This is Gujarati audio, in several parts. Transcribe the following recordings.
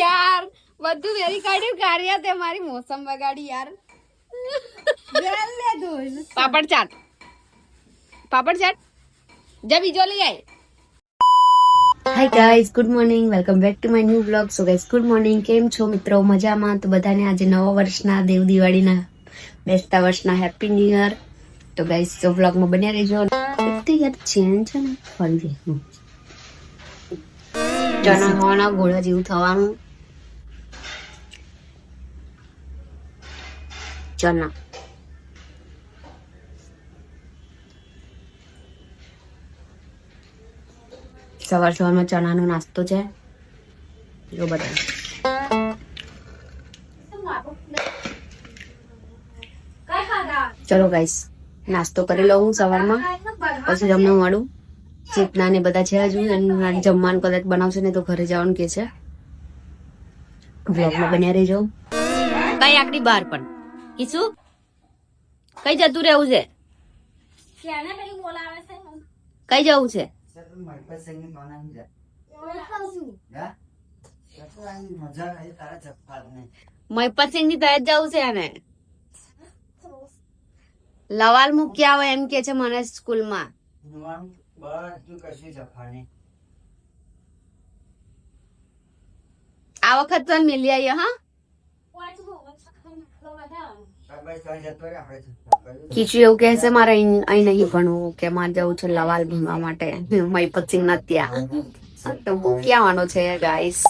યાર. બધું વેરી કાઢ્યું કાર્યા તે મારી મોસમ બગાડી યાર. પાપડ ચાટ. પાપડ ચાટ? જા બીજો લઈ આય. Hi guys good morning welcome back to my new blog so guys good morning કેમ છો મિત્રો? મજામાં? તો બધાને આજે નવા વર્ષના દેવ દિવાળીના બેસતા વર્ષના હેપી ન્યુ યર તો ગાઈઝ તો બ્લોગમાં બન્યા રહેજો. એટલે યાર ચેન છે ને? ફરી. ચણા હોવાના ગોળા જેવું થવાનું. ચના સવાર સવારમાં ચણાનો નાસ્તો છે. જો બધા ચલો ગાઈસ નાસ્તો કરી લઉં સવારમાં. પછી જમવા મળું. ચેતના ને બધા છે હજુ જમવાનું કદાચ બનાવશે ને તો ઘરે જવાનું કે છે. બ્લોગમાં બન્યા રહેજો. કઈ આકડી બહાર પણ. કીશું કઈ જતું રહેવું છે? કઈ જવું છે? મહિપતસિંહની તરત જવું છે એને લવાલ મૂક્યા હોય એમ કે છે મને સ્કૂલમાં. આ વખત તો મિલી આવી હા? કીચું એવું કહે છે મારે અહીં નહીં ભણવું કે મારે જવું છે લવાલ ભણવા માટે. મહિપતસિંહ ના ત્યાં તો મૂકી આવવાનો છે ગાઈસ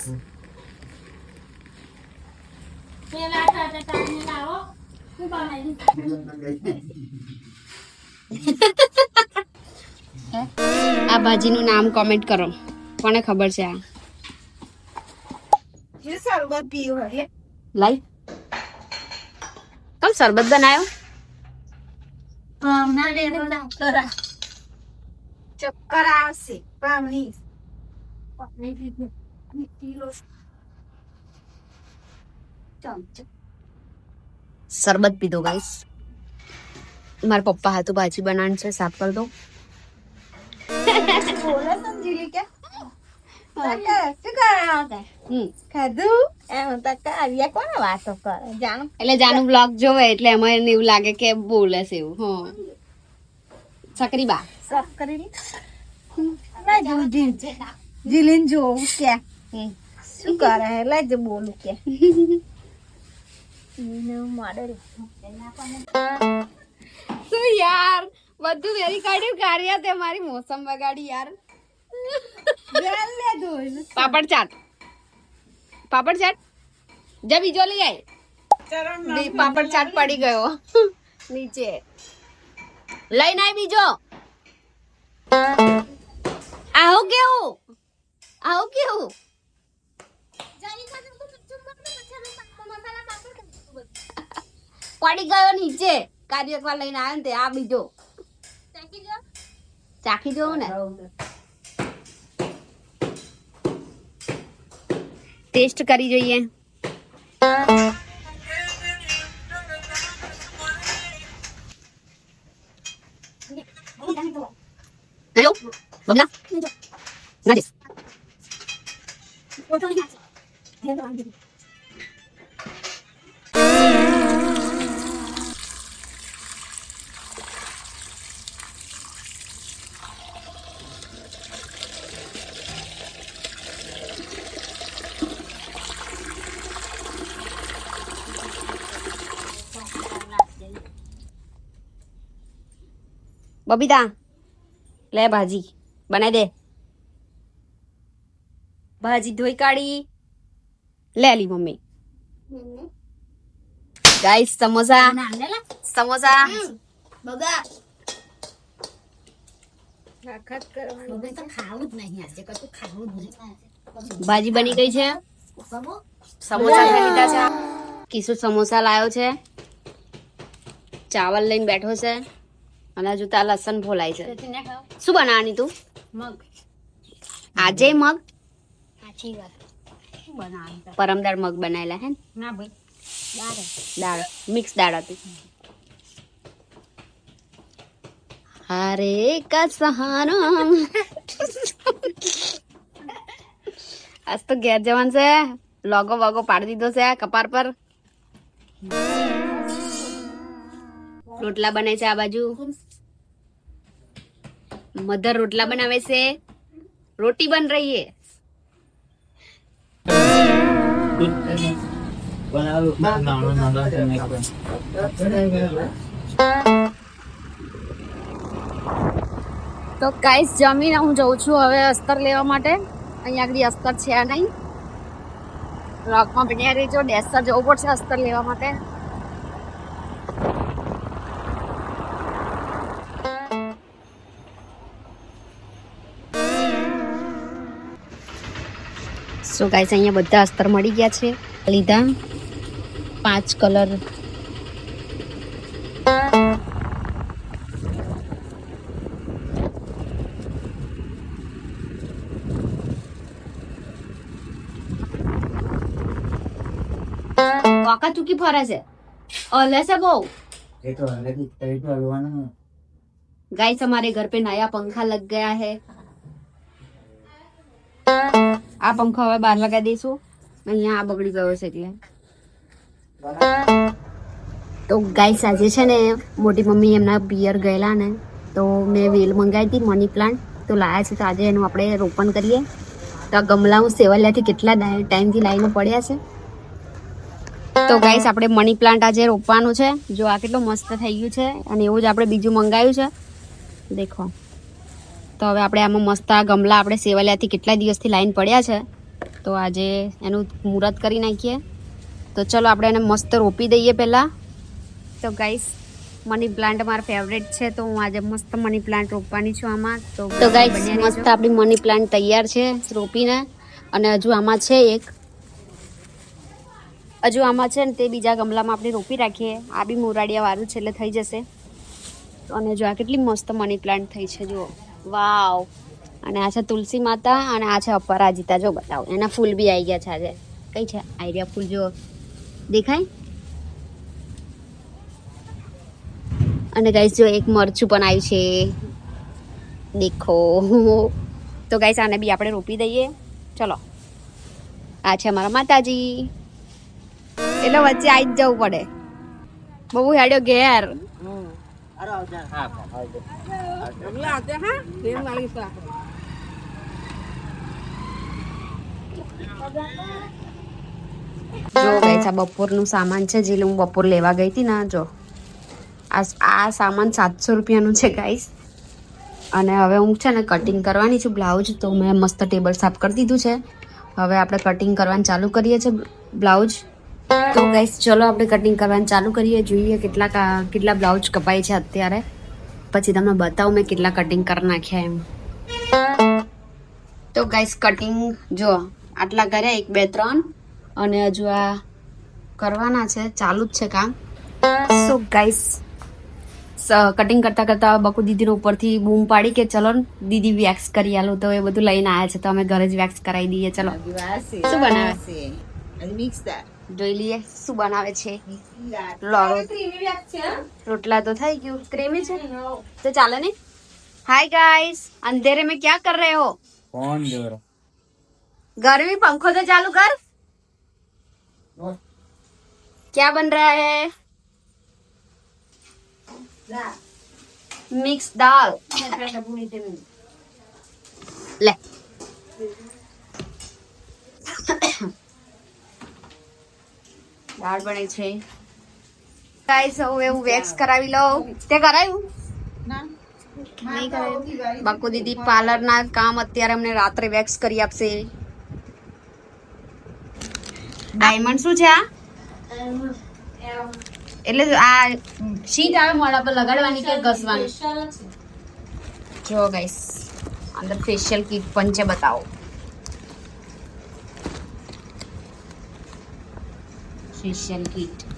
આ ભાજીનું નામ કોમેન્ટ કરો. કોને ખબર છે આ? લાઈ. કમ શરબત બનાયો ચક્કર આવશે પાણી શરબત પીધો ગાઈસ મારા પપ્પા હાથું ભાજી બનાવવાનું છે સાફ કરી દો બોલે સમજી કે એટલે જાનું બ્લોગ જોવે એટલે એમાં એવું લાગે કે બોલે છે એવું હા. છકરી બા. જીલીન જોવું કે. શું કરે? એટલે જ બોલું કે. શું યાર બધું વેરી કાઢ્યું કાર્ય તે મારી મોસમ બગાડી યાર. પાપડ ચાટ પાપડ ચાટ જા બીજો લઈ આય બી- પાપડ ચાટ પડી ગયો નીચે લઈને આય બીજો આવો કેવું આવો કેવું પડી ગયો નીચે કાર્યક્રમ લઈને આવ્યો ને તે આ બીજો ચાખી જોવો ને ટેસ્ટ કરી જોઈએ. હેલો બબલા ના દે બબીતા લે ભાજી બનાવી દે. ભાજી ધોઈ કાઢી. લે લી મમ્મી. ગાઈસ સમોસા. સમોસા. ભાજી બની ગઈ છે. સમોસા ખાઈ લીધા છે. કિશુ સમોસા લાવ્યો છે. ચાવલ લઈને બેઠો છે. અને હજુ તાર લસણ ફોલાય છે. શું બનાવવાની તું? મગ. આજે મગ? સાચી વાત. પરમદાળ મગ બનાવેલા હે ના? ભાઈ દાળ. દાળ. મિક્સ દાળ હતી. હારે કા સહારા આજ તો ઘેર જવાનું છે. લોગો વોગો પાડી દીધો છે કપાર પર. રોટલા બને છે આ બાજુ. મધર રોટલા બનાવે છે. રોટી બન રહી है તો ગાઈસ જમીને હું જઉં છું હવે અસ્તર લેવા માટે. અહીંયા આગળ અસ્તર છે નહીં. રોકમાં બન્યા રહીજો. ડેસર જવું પડશે અસ્તર લેવા માટે. સો ગાઈસ અહીંયા બધા અસ્તર મળી ગયા છે લીધા પાંચ કલર કાકા ચૂકી ફરે છે હલે છે બહુ गाइस हमारे घर पे नया पंखा लग गया है આ પંખો હવે બહાર લગાવી દઈશું. અહીંયા આ બગડી ગયો છે એટલે. તો ગાઈસ આજે છે ને મોટી મમ્મી એમના પિયર ગયેલા ને, તો મેં વેલ મંગાવી હતી મની પ્લાન્ટ તો લાયા છે તો આજે એનું આપણે રોપણ કરીએ. તો આ ગમલા હું સેવલિયાથી કેટલા ટાઈમથી લાવીને પડ્યા છે. તો ગાઈસ આપણે મની પ્લાન્ટ આજે રોપવાનું છે. જો આ કેટલું મસ્ત થઈ ગયું છે અને એવું જ આપણે બીજું મંગાવ્યું છે. દેખો. તો હવે આપણે આમાં મસ્ત આ ગમલા આપણે સેવલિયાથી કેટલા દિવસથી લાઈન પડ્યા છે. તો આજે એનું મુહૂર્ત કરી નાખીએ. તો ચલો આપણે એને મસ્ત રોપી દઈએ પહેલાં. તો ગાઈસ મની પ્લાન્ટ મારા ફેવરેટ છે તો હું આજે મસ્ત મની પ્લાન્ટ રોપવાની છું આમાં. તો તો ગાઈસ મસ્ત આપણી મની પ્લાન્ટ તૈયાર છે રોપીને. અને હજુ આમાં છે એક. હજુ આમાં છે ને તે બીજા ગમલામાં આપણે રોપી રાખીએ. આ બી મોરાડિયા વાળું છે એટલે થઈ જશે. અને જો આ કેટલી મસ્ત મની પ્લાન્ટ થઈ છે જુઓ. વાવ. અને આ છે તુલસી માતા અને આ છે અપરાજિતા. જો બતાવો, એના ફૂલ બી આવી ગયા છે આજે. કઈ છે? આઈડિયા ફૂલ જો દેખાય? અને ગાઈસ જો એક મરચું પણ આવ્યું છે. દેખો. તો ગાઈસ આને બી આપણે રોપી દઈએ. ચલો. આ છે અમારા માતાજી. એટલે વચ્ચે આવી જ જવું પડે. બહુ હેડ્યો ઘેર. જો બપોરનું સામાન છે જે હું બપોર લેવા ગઈ હતી ને જો. આ આ સામાન સાતસો રૂપિયાનું છે ગાઈસ. અને હવે હું છે ને કટિંગ કરવાની છું બ્લાઉઝ તો મેં મસ્ત ટેબલ સાફ કરી દીધું છે. હવે આપણે કટિંગ કરવાનું ચાલુ કરીએ છીએ બ્લાઉઝ. તો ગાઈસ ચલો આપણે કટિંગ કરવાનું ચાલુ કરીએ. જોઈએ કેટલા કેટલા બ્લાઉઝ કપાય છે અત્યારે. પછી તમને બતાવું મેં કેટલા કટિંગ કરી નાખ્યા એમ. તો ગાઈસ કટિંગ જો આટલા કર્યા એક બે ત્રણ. અને હજુ આ કરવાના છે ચાલુ જ છે કામ. સો ગાઈસ કટિંગ કરતા કરતા બકુ દીદીને ઉપરથી બૂમ પાડી કે ચલો દીદી વેક્સ કરી આલો. તો એ બધું લઈને આવ્યા છે તો અમે ઘરે જ વેક્સ કરાવી દઈએ. ચલો. શું બનાવે? જોઈ લઈએ શું બનાવે છે લોરો રોટલા તો થઈ ગયું ક્રેમી છે તો ચાલે ને हाय गाइस अंधेरे में क्या कर रहे हो कौन दे रहा घर में पंखो तो चालू कर क्या बन रहा है मिक्स दाल ले દાળ બને છે. ગાઈસ હવે હું વેક્સ કરાવી લઉં. તે કરાયું? બાકુ દીદી પાર્લર ના કામ અત્યારે અમને રાત્રે વેક્સ કરી આપશે. ડાયમંડ શું છે આ? એટલે આ શીટ આવે મોડા પર લગાડવાની કે ઘસવાની? જો ગાઈસ અંદર ફેશિયલ કીટ પણ છે બતાવો. Facial kit